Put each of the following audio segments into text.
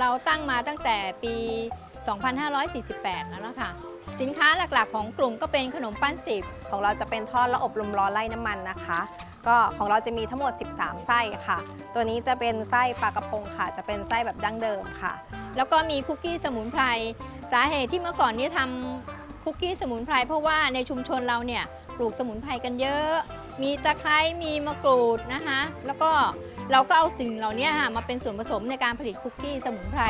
เราตั้งมาตั้งแต่ปี 2548 แล้วล่ะค่ะสินค้าหลักๆ ของกลุ่มก็เป็นขนมปั้นสิบของเราจะเป็นทอดและอบลมร้อนไล่น้ำมันนะคะ ก็ของเราจะมีทั้งหมด 13 ไส้ค่ะ ตัวนี้จะเป็นไส้ปลากระพงค่ะ จะเป็นไส้แบบดั้งเดิมค่ะ แล้วก็มีคุกกี้สมุนไพรสาเหตุที่เมื่อก่อนนี้ทำคุกกี้สมุนไพรเพราะว่าในชุมชนเราเนี่ยปลูกสมุนไพรกันเยอะ มีตะไคร้มีมะกรูดนะคะ แล้วก็ เราก็เอาสิ่งเหล่านี้ค่ะมาเป็นส่วนผสมในการผลิตคุกกี้สมุนไพร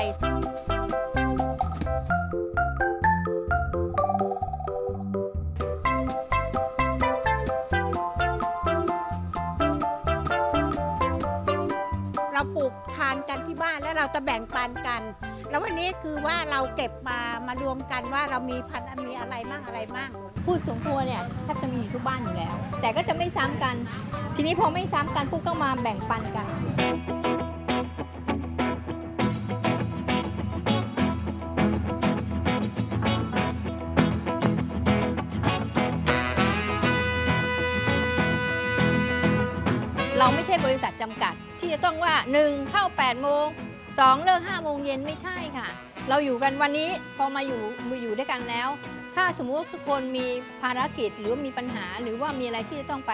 เราปลูกทานกันที่บ้านแล้วเราจะแบ่งปันกัน แล้ววันนี้คือว่าเราเก็บมามารวมกันว่าเรามีพันธุ์มีอะไรมั่งอะไรมั่งพืชสวนครัวเนี่ยแทบจะมีอยู่ทุกบ้านอยู่แล้ว แต่ก็จะไม่ซ้ำกัน ทีนี้พอไม่ซ้ำกันปุ๊บก็มาแบ่งปันกัน เราไม่ใช่บริษัทจำกัด ที่จะต้องว่า 1 เข้า8โมง 2เลิก5โมงเย็นไม่ใช่ค่ะ เราอยู่กันวันนี้พอมาอยู่มาอยู่ด้วยกันแล้ว ถ้าสมมุติทุกคนมีภารกิจหรือมีปัญหา หรือว่ามีอะไรที่จะต้องไป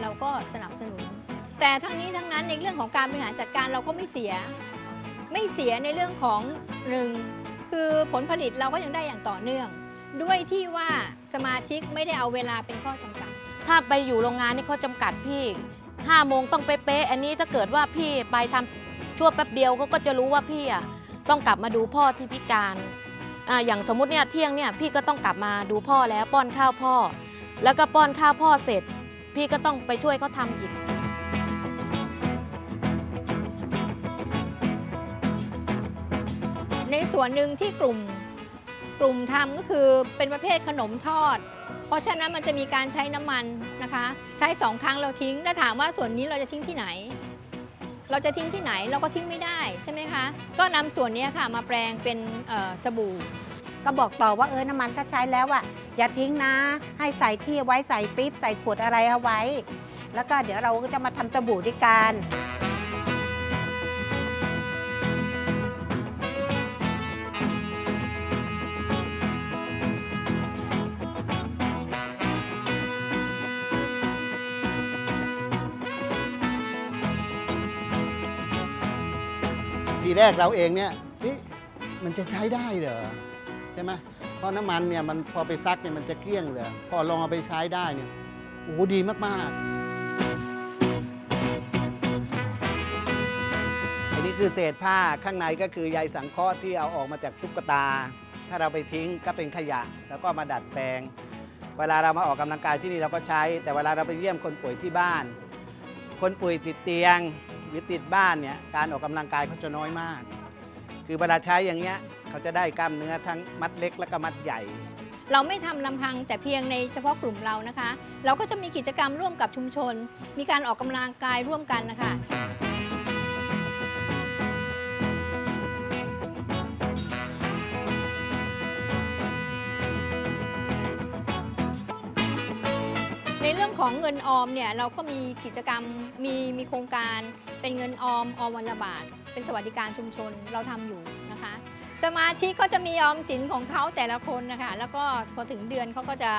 เราก็สนับสนุน แต่ทั้งนี้ทั้งนั้นในเรื่องของการบริหารจัดการเราก็ไม่เสีย ไม่เสียในเรื่องของหนึ่งคือผลผลิตเราก็ยังได้อย่างต่อเนื่อง ด้วยที่ว่าสมาชิกไม่ได้เอาเวลาเป็นข้อจำกัด ถ้าไปอยู่โรงงานนี่เขาจำกัดพี่ห้าโมงต้องเป๊ะๆอันนี้ถ้าเกิดว่าพี่ไปทำ ชั่วแป๊บเดียวเขาก็จะรู้ว่าพี่อะต้องกลับมาดูพ่อที่พิการอ่าอย่างสมมติเนี่ยเที่ยงเนี่ยพี่ก็ต้องกลับมาดูพ่อแล้วป้อนข้าวพ่อ แล้วก็ป้อนข้าวพ่อเสร็จ พี่ก็ต้องไปช่วยเขาทำอีก ในส่วนหนึ่งที่กลุ่มกลุ่มทำก็คือเป็นประเภทขนมทอด เพราะฉะนั้นมันจะมีการใช้น้ำมันนะคะ ใช้สองครั้งเราทิ้งแล้วถามว่าส่วนนี้เราจะทิ้งที่ไหน เราจะทิ้งที่ไหนเราก็ทิ้งไม่ได้ใช่ไหมคะ ก็นำส่วนนี้ค่ะมาแปลงเป็นสบู่ ก็บอกต่อว่าเออน้ำมันถ้าใช้แล้วอะอย่าทิ้งนะ ให้ใส่ที่ไว้ใส่ปิ๊บใส่ขวดอะไรเอาไว้ แล้วก็เดี๋ยวเราก็จะมาทำสบู่ด้วยกัน ทีแรกเราเองเนี่ยเอ๊ะมันจะใช้ได้เหรอใช่ไหมเพราะน้ำมันเนี่ยมันพอไปซักเนี่ยมันจะเกลี้ยงเลยพอลองเอาไปใช้ได้เนี่ยโอ้โหดีมากๆ อันนี้คือเศษผ้าข้างในก็คือใยสังเคราะห์ที่เอาออกมาจากตุ๊กตา ถ้าเราไปทิ้งก็เป็นขยะ แล้วก็มาดัดแปลง เวลาเรามาออกกำลังกายที่นี่เราก็ใช้ แต่เวลาเราไปเยี่ยมคนป่วยที่บ้าน คนป่วยติดเตียง รือติดบ้านเนี่ยการออกกำลังกายเขาจะน้อยมาก คือเวลาใช้อย่างเงี้ยเขาจะได้กล้ามเนื้อทั้งมัดเล็กและก็มัดใหญ่ เราไม่ทำลำพังแต่เพียงในเฉพาะกลุ่มเรานะคะ เราก็จะมีกิจกรรมร่วมกับชุมชน มีการออกกำลังกายร่วมกันนะคะ ในเรื่องของเงินออมเนี่ยเราก็มีกิจกรรมมีมีโครงการเป็นเงินออมออมวันละบาท เป็นสวัสดิการชุมชนเราทำอยู่นะคะ สมาชิกก็จะมีออมสินของเขาแต่ละคนนะคะ แล้วก็พอถึงเดือนเขาก็จะ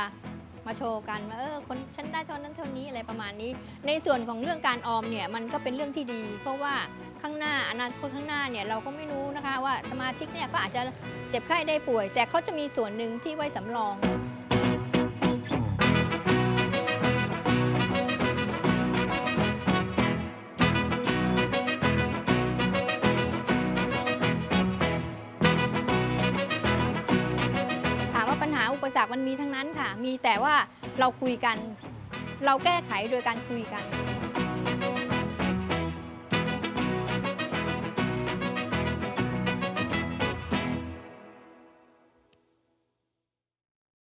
มาโชว์กันว่าเออคนฉันได้เท่านั้นเท่านี้อะไรประมาณนี้ ในส่วนของเรื่องการออมเนี่ยมันก็เป็นเรื่องที่ดี เพราะว่าข้างหน้าอนาคตข้างหน้าเนี่ยเราก็ไม่รู้นะคะว่าสมาชิกเนี่ยก็อาจจะเจ็บไข้ได้ป่วย แต่เขาจะมีส่วนหนึ่งที่ไว้สำรอง ปสรรคมันมีทั้งนั้นค่ะ มีแต่ว่าเราคุยกัน เราแก้ไขโดยการคุยกัน